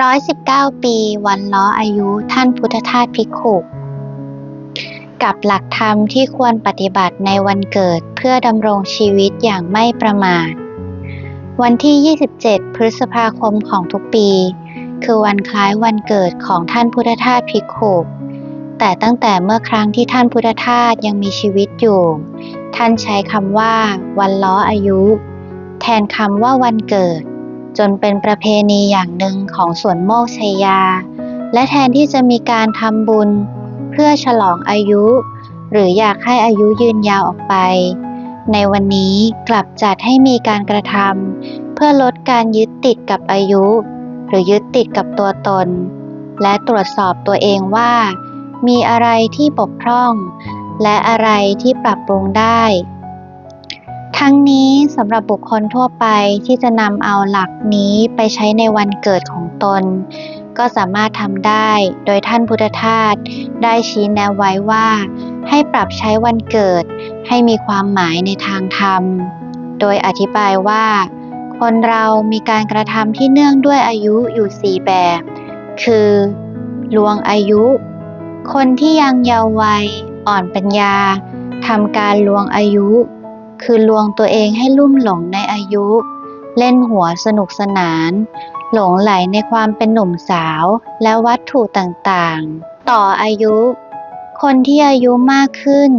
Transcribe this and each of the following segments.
ร้อยสิบเก้าปี วันล้ออายุท่านพุทธทาสภิกขุกับหลักธรรมที่ควรปฏิบัติในวันเกิดเพื่อดำรงชีวิตอย่างไม่ประมาท วันที่ 27 พฤษภาคมของทุกปี คือวันคล้ายวันเกิดของท่านพุทธทาสภิกขุแต่ตั้งแต่เมื่อครั้งที่ท่านพุทธทาสยังมีชีวิตอยู่ ท่านใช้คำว่า วันล้ออายุ แทนคำว่าวันเกิด จนเป็นประเพณีอย่างหนึ่งของสวนโมกชยยา และแทนที่จะมีการทำบุญ เพื่อฉลองอายุ หรืออยากให้อายุยืนยาวออกไป ในวันนี้กลับจัดให้มีการกระทำเพื่อลดการยึดติดกับอายุ หรือยึดติดกับตัวตน และตรวจสอบตัวเองว่า มีอะไรที่บกพร่อง และอะไรที่ปรับปรุงได้ ทั้งนี้สำหรับบุคคลทั่วไปที่จะนำเอาหลักนี้ไปใช้ในวันเกิดของตน ก็สามารถทำได้โดยท่านพุทธทาสได้ชี้แนะไว้ว่า ให้ปรับใช้วันเกิดให้มีความหมายในทางธรรม โดยอธิบายว่า คนเรามีการกระทำที่เนื่องด้วยอายุอยู่สี่แบบ คือลวงอายุ คนที่ยังเยาว์วัยอ่อนปัญญาทำการลวงอายุ คือลวงตัวเองให้ลุ่มหลงในอายุ เล่นหัวสนุกสนาน หลงไหลในความเป็นหนุ่มสาวและวัตถุต่างๆ ต่ออายุ คนที่อายุมากขึ้น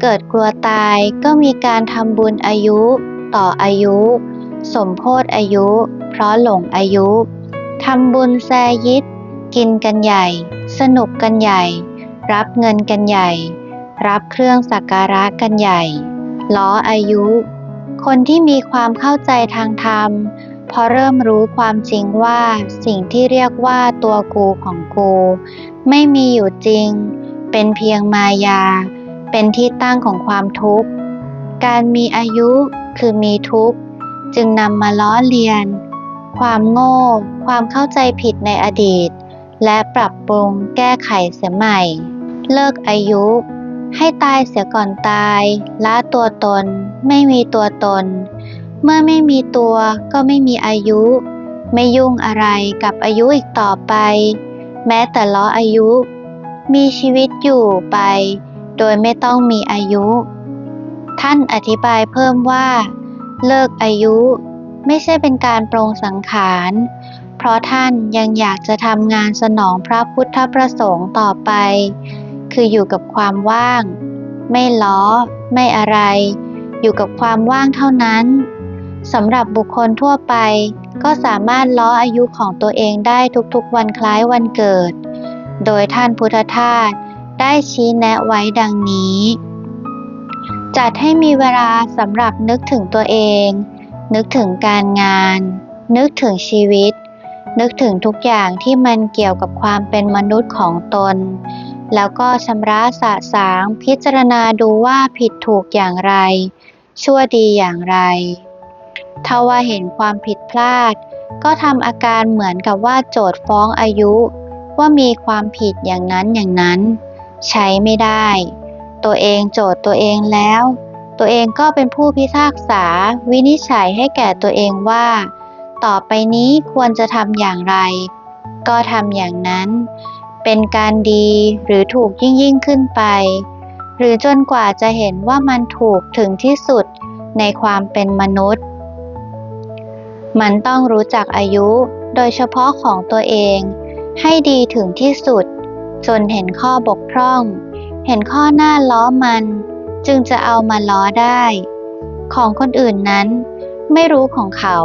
เกิดกลัวตายก็มีการทำบุญอายุ ต่ออายุ สมโพธอายุ เพราะหลงอายุทำบุญแซยิดกินกันใหญ่ สนุกกันใหญ่ รับเงินกันใหญ่ รับเครื่องสักการะกันใหญ่ ล้ออายุ คนที่มีความเข้าใจทางธรรมพอเริ่มรู้ความจริงว่าสิ่งที่เรียกว่าตัวกูของกู ไม่มีอยู่จริง เป็นเพียงมายา เป็นที่ตั้งของความทุกข์ การมีอายุคือมีทุกข์ จึงนำมาล้อเลียน ความโง่ ความเข้าใจผิดในอดีต และปรับปรุงแก้ไขเสียใหม่ เลิกอายุ ให้ตายเสียก่อนตายละตัวตน ไม่มีตัวตน เมื่อไม่มีตัวก็ไม่มีอายุ ไม่ยุ่งอะไรกับอายุอีกต่อไป แม้แต่ล้ออายุ มีชีวิตอยู่ไป โดยไม่ต้องมีอายุ ท่านอธิบายเพิ่มว่า เลิกอายุ ไม่ใช่เป็นการปรงสังขารเพราะท่านยังอยากจะทำงานสนองพระพุทธประสงค์ต่อไป คืออยู่กับความว่าง ไม่ล้อ ไม่อะไร อยู่กับความว่างเท่านั้นสำหรับบุคคลทั่วไป ก็สามารถล้ออายุของตัวเองได้ทุกๆวันคล้ายวันเกิด โดยท่านพุทธทาสได้ชี้แนะไว้ดังนี้ จัดให้มีเวลาสำหรับนึกถึงตัวเอง นึกถึงการงาน นึกถึงชีวิต นึกถึงทุกอย่างที่มันเกี่ยวกับความเป็นมนุษย์ของตน แล้วก็ชำระสะสางพิจารณาดูว่าผิดถูกอย่างไร ชั่วดีอย่างไร ถ้าว่าเห็นความผิดพลาด ก็ทำอาการเหมือนกับว่าโจทฟ้องอายุ ว่ามีความผิดอย่างนั้นอย่างนั้น ใช้ไม่ได้ ตัวเองโจทตัวเองแล้ว ตัวเองก็เป็นผู้พิพากษาวินิจฉัยให้แก่ตัวเองว่า ต่อไปนี้ควรจะทำอย่างไร ก็ทำอย่างนั้น เป็นการดีหรือถูกยิ่งยิ่งขึ้นไป หรือจนกว่าจะเห็นว่ามันถูกถึงที่สุดในความเป็นมนุษย์ มันต้องรู้จักอายุโดยเฉพาะของตัวเอง ให้ดีถึงที่สุด จนเห็นข้อบกพร่อง เห็นข้อหน้าล้อมัน จึงจะเอามาล้อได้ ของคนอื่นนั้น ไม่รู้ของเขา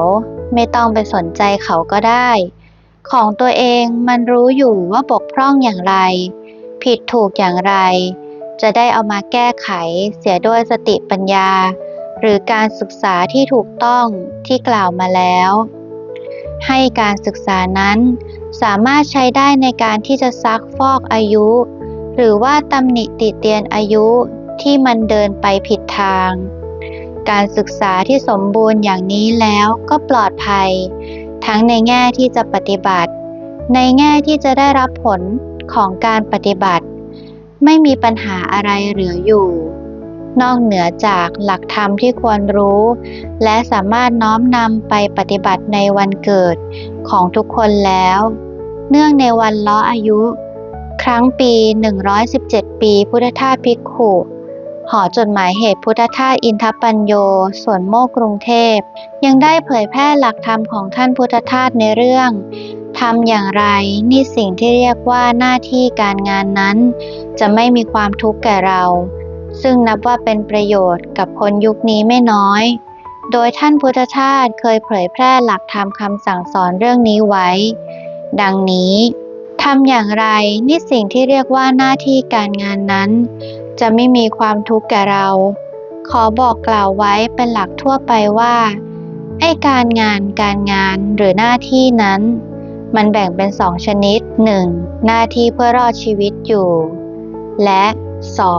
ไม่ต้องไปสนใจเขาก็ได้ ของตัวเองมันรู้อยู่ว่าบกพร่องอย่างไร ผิดถูกอย่างไร จะได้เอามาแก้ไขเสียด้วยสติปัญญา หรือการศึกษาที่ถูกต้องที่กล่าวมาแล้ว ให้การศึกษานั้นสามารถใช้ได้ในการที่จะซักฟอกอายุ หรือว่าตำหนิติเตียนอายุที่มันเดินไปผิดทาง การศึกษาที่สมบูรณ์อย่างนี้แล้วก็ปลอดภัย ทั้งในแง่ที่จะปฏิบัติ ในแง่ที่จะได้รับผลของการปฏิบัติ ไม่มีปัญหาอะไรเหลืออยู่ นอกเหนือจากหลักธรรมที่ควรรู้ และสามารถน้อมนำไปปฏิบัติในวันเกิดของทุกคนแล้ว เนื่องในวันล้ออายุ ครั้งปี 117 ปีพุทธทาสภิกขุ หอจดหมายเหตุพุทธทาสอินทปัญโยสวนโมกกรุงเทพ ยังได้เผยแพร่หลักธรรมของท่านพุทธทาสในเรื่องทำอย่างไรนี่สิ่งที่เรียกว่าหน้าที่การงานนั้น จะไม่มีความทุกข์แก่เรา ซึ่งนับว่าเป็นประโยชน์กับคนยุคนี้ไม่น้อย โดยท่านพุทธทาสเคยเผยแพร่หลักธรรมคำสั่งสอนเรื่องนี้ไว้ ดังนี้ทำอย่างไรนี่สิ่งที่เรียกว่าหน้าที่การงานนั้น จะไม่มีความทุกข์แก่เรา ขอบอกกล่าวไว้เป็นหลักทั่วไปว่าไอการงานการงานหรือหน้าที่นั้น มันแบ่งเป็นสองชนิด 1. หน้าที่เพื่อรอดชีวิตอยู่ และ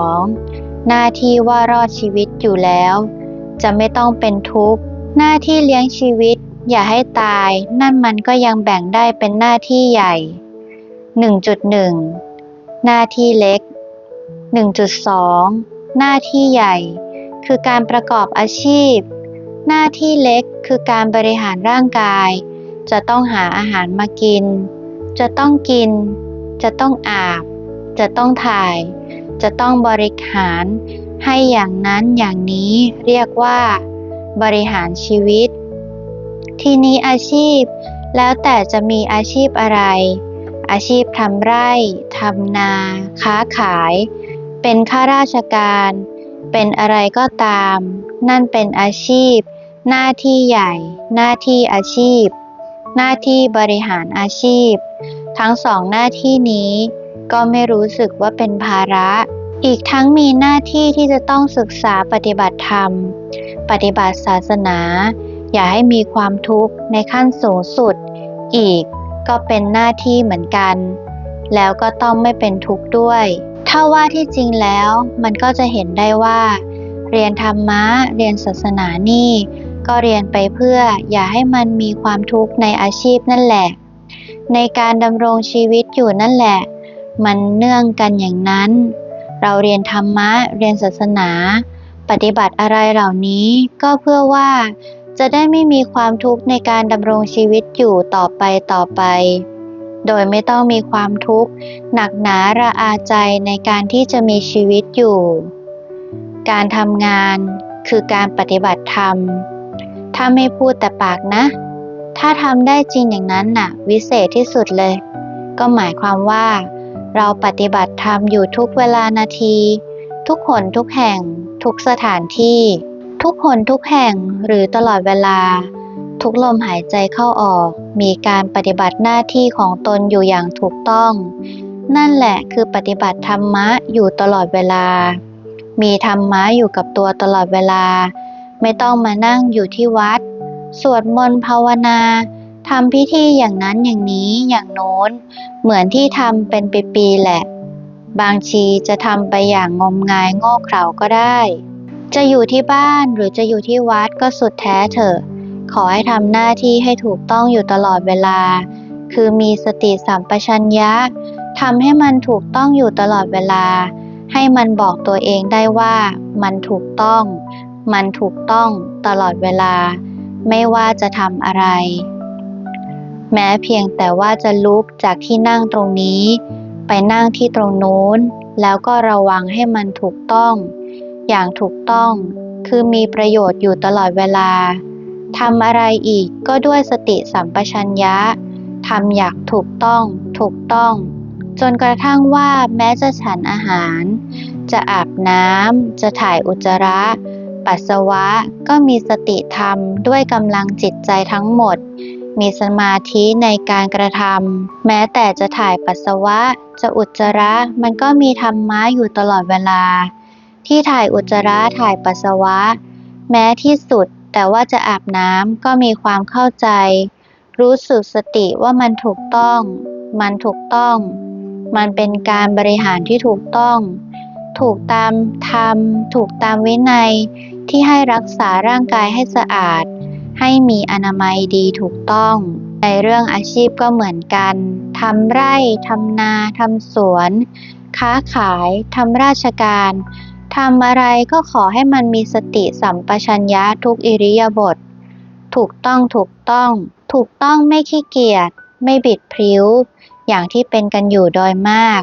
2. หน้าที่ว่ารอดชีวิตอยู่แล้ว จะไม่ต้องเป็นทุกข์ หน้าที่เลี้ยงชีวิต อย่าให้ตาย นั่นมันก็ยังแบ่งได้เป็นหน้าที่ใหญ่ 1.1 หน้าที่เล็ก 1.2 หน้าที่ใหญ่ คือการประกอบอาชีพ หน้าที่เล็กคือการบริหารร่างกาย จะต้องหาอาหารมากิน จะต้องกิน จะต้องอาบ จะต้องถ่าย จะต้องบริหารให้อย่างนั้นอย่างนี้เรียกว่า บริหารชีวิต ทีนี้อาชีพ แล้วแต่จะมีอาชีพอะไร อาชีพทำไร่ทำนา ค้าขาย เป็นข้าราชการ เป็นอะไรก็ตาม นั่นเป็นอาชีพ หน้าที่ใหญ่ หน้าที่อาชีพ หน้าที่บริหารอาชีพ ทั้งสองหน้าที่นี้ ก็ไม่รู้สึกว่าเป็นภาระ อีกทั้งมีหน้าที่ที่จะต้องศึกษาปฏิบัติธรรม ปฏิบัติศาสนา อย่าให้มีความทุกข์ในขั้นสูงสุด อีกก็เป็นหน้าที่เหมือนกัน แล้วก็ต้องไม่เป็นทุกข์ด้วย ถ้าว่าที่จริงแล้วมันก็จะเห็นได้ว่า เรียนธรรมะ เรียนศาสนานี่ ก็เรียนไปเพื่ออย่าให้มันมีความทุกข์ในอาชีพนั่นแหละ ในการดำรงชีวิตอยู่นั่นแหละ มันเนื่องกันอย่างนั้น เราเรียนธรรมะ เรียนศาสนา ปฏิบัติอะไรเหล่านี้ก็เพื่อว่าจะได้ไม่มีความทุกข์ในการดำรงชีวิตอยู่ต่อไปต่อไป โดยไม่ต้องมีความทุกข์หนักหนาระอาใจในการที่จะมีชีวิตอยู่ การทำงานคือการปฏิบัติธรรม ถ้าไม่พูดแต่ปากนะ ถ้าทำได้จริงอย่างนั้นน่ะ วิเศษที่สุดเลย ก็หมายความว่า เราปฏิบัติธรรมอยู่ทุกเวลานาที ทุกคนทุกแห่ง ทุกสถานที่ ทุกคนทุกแห่งหรือตลอดเวลา ทุกลมหายใจเข้าออก มีการปฏิบัติหน้าที่ของตนอยู่อย่างถูกต้อง นั่นแหละคือปฏิบัติธรรมะอยู่ตลอดเวลา มีธรรมะอยู่กับตัวตลอดเวลา ไม่ต้องมานั่งอยู่ที่วัด สวดมนต์ภาวนาทำพิธีอย่างนั้นอย่างนี้อย่างโน้น เหมือนที่ทำเป็นปีๆแหละ บางทีจะทำไปอย่างงมงายโง่เขลาก็ได้ จะอยู่ที่บ้านหรือจะอยู่ที่วัดก็สุดแท้เถอะ ขอให้ทำหน้าที่ให้ถูกต้องอยู่ตลอดเวลา คือมีสติสัมปชัญญะทำให้มันถูกต้องอยู่ตลอดเวลา ให้มันบอกตัวเองได้ว่ามันถูกต้อง มันถูกต้องตลอดเวลา ไม่ว่าจะทำอะไร แม้เพียงแต่ว่าจะลุกจากที่นั่งตรงนี้ ไปนั่งที่ตรงโน้น แล้วก็ระวังให้มันถูกต้อง อย่างถูกต้อง คือมีประโยชน์อยู่ตลอดเวลา ทำอะไรอีกก็ด้วยสติสัมปชัญญะทำอย่างถูกต้อง ถูกต้อง จนกระทั่งว่าแม้จะฉันอาหาร จะอาบน้ำจะถ่ายอุจจาระ ปัสสาวะก็มีสติธรรมด้วยกำลังจิตใจทั้งหมด มีสมาธิในการกระทำแม้แต่จะถ่ายปัสสาวะ จะอุจจาระมันก็มีธรรมะอยู่ตลอดเวลา ที่ถ่ายอุจจาระถ่ายปัสสาวะ แม้ที่สุด แต่ว่าจะอาบน้ำก็มีความเข้าใจ รู้สึกสติว่ามันถูกต้อง มันถูกต้อง มันเป็นการบริหารที่ถูกต้อง ถูกตามธรรม ถูกตามวินัยที่ให้รักษาร่างกายให้สะอาด ให้มีอนามัยดีถูกต้อง ในเรื่องอาชีพก็เหมือนกันทำไร่ทำนาทำสวน ค้าขายทำราชการ ทำอะไรก็ขอให้มันมีสติสัมปชัญญะทุกอิริยาบถถูกต้องถูกต้อง ถูกต้องไม่ขี้เกียจไม่บิดพริ้ว อย่างที่เป็นกันอยู่โดยมาก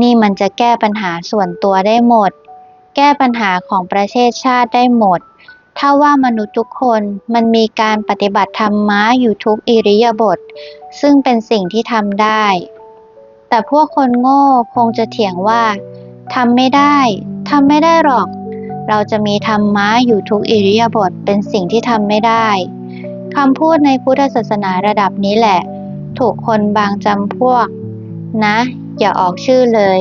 นี่มันจะแก้ปัญหาส่วนตัวได้หมด แก้ปัญหาของประเทศชาติได้หมด ถ้าว่ามนุษย์ทุกคนมันมีการปฏิบัติธรรมะอยู่ทุกอิริยาบถซึ่งเป็นสิ่งที่ทำได้ แต่พวกคนโง่คงจะเถียงว่าทำไม่ได้ ทำไม่ได้หรอก เราจะมีธรรมะอยู่ทุกอิริยาบถเป็นสิ่งที่ทำไม่ได้คำพูดในพุทธศาสนาระดับนี้แหละ ถูกคนบางจำพวก นะ อย่าออกชื่อเลย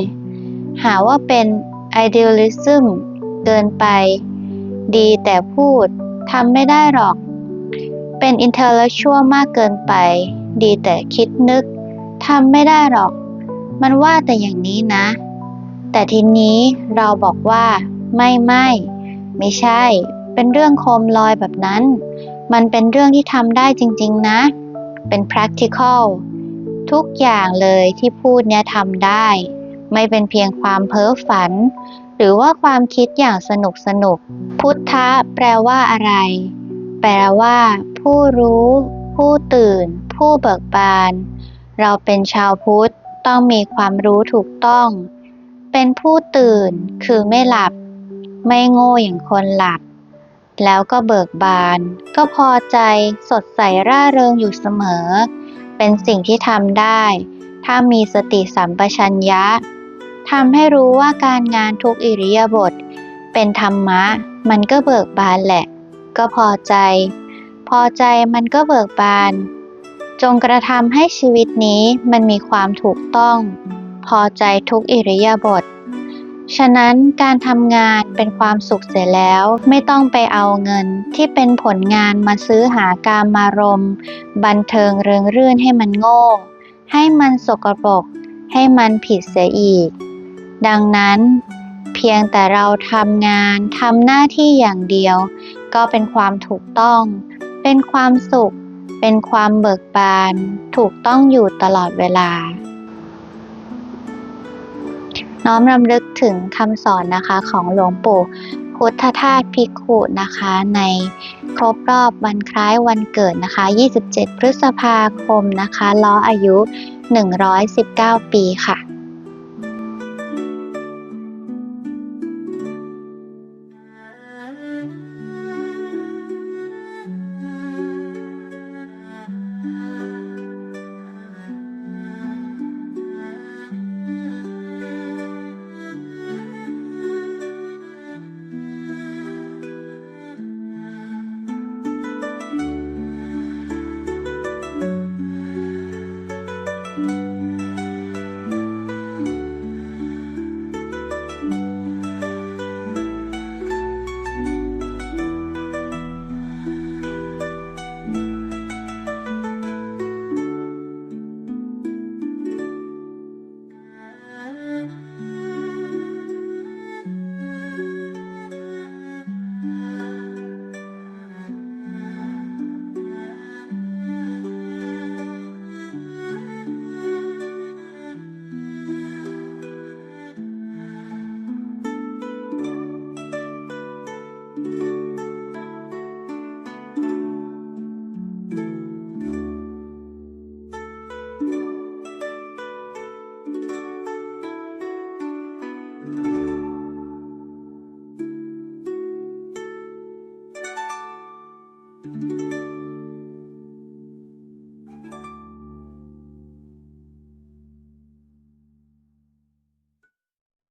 หาว่าเป็น idealism เกินไป ดีแต่พูดทำไม่ได้หรอก เป็น intellectual มากเกินไป ดีแต่คิดนึกทำไม่ได้หรอก มันว่าแต่อย่างนี้นะ แต่ทีนี้เราบอกว่าไม่ไม่ไม่ใช่ เป็นเรื่องโคมลอยแบบนั้น มันเป็นเรื่องที่ทำได้จริง ๆ นะ เป็น practical ทุกอย่างเลยที่พูดเนี่ยทำได้ ไม่เป็นเพียงความเพ้อฝัน หรือว่าความคิดอย่างสนุกสนุก พุทธะแปลว่าอะไร แปลว่า ผู้รู้ ผู้ตื่น ผู้เบิกบาน เราเป็นชาวพุทธต้องมีความรู้ถูกต้อง เป็นผู้ตื่นคือไม่หลับ ไม่โง่อย่างคนหลับ แล้วก็เบิกบาน ก็พอใจสดใสร่าเริงอยู่เสมอ เป็นสิ่งที่ทำได้ ถ้ามีสติสัมปชัญญะทำให้รู้ว่าการงานทุกอิริยาบถเป็นธรรมะ มันก็เบิกบานแหละ ก็พอใจ พอใจมันก็เบิกบาน จงกระทำให้ชีวิตนี้มันมีความถูกต้อง พอใจทุกอิริยาบถฉะนั้นการทำงานเป็นความสุขเสียแล้วไม่ต้องไปเอาเงินที่เป็นผลงานมาซื้อหาการมารมบันเทิงเริงรื่นให้มันโง่ ให้มันสกปรกให้มันผิดเสียอีก ดังนั้น เพียงแต่เราทำงานทำหน้าที่อย่างเดียว ก็เป็นความถูกต้อง เป็นความสุข เป็นความเบิกบาน ถูกต้องอยู่ตลอดเวลา น้อมรำลึกถึงคำสอนนะคะของหลวงปู่พุทธทาสภิกขุนะคะในครบรอบวันคล้ายวันเกิดนะคะ 27 พฤษภาคมนะคะล้ออายุ 119 ปีค่ะ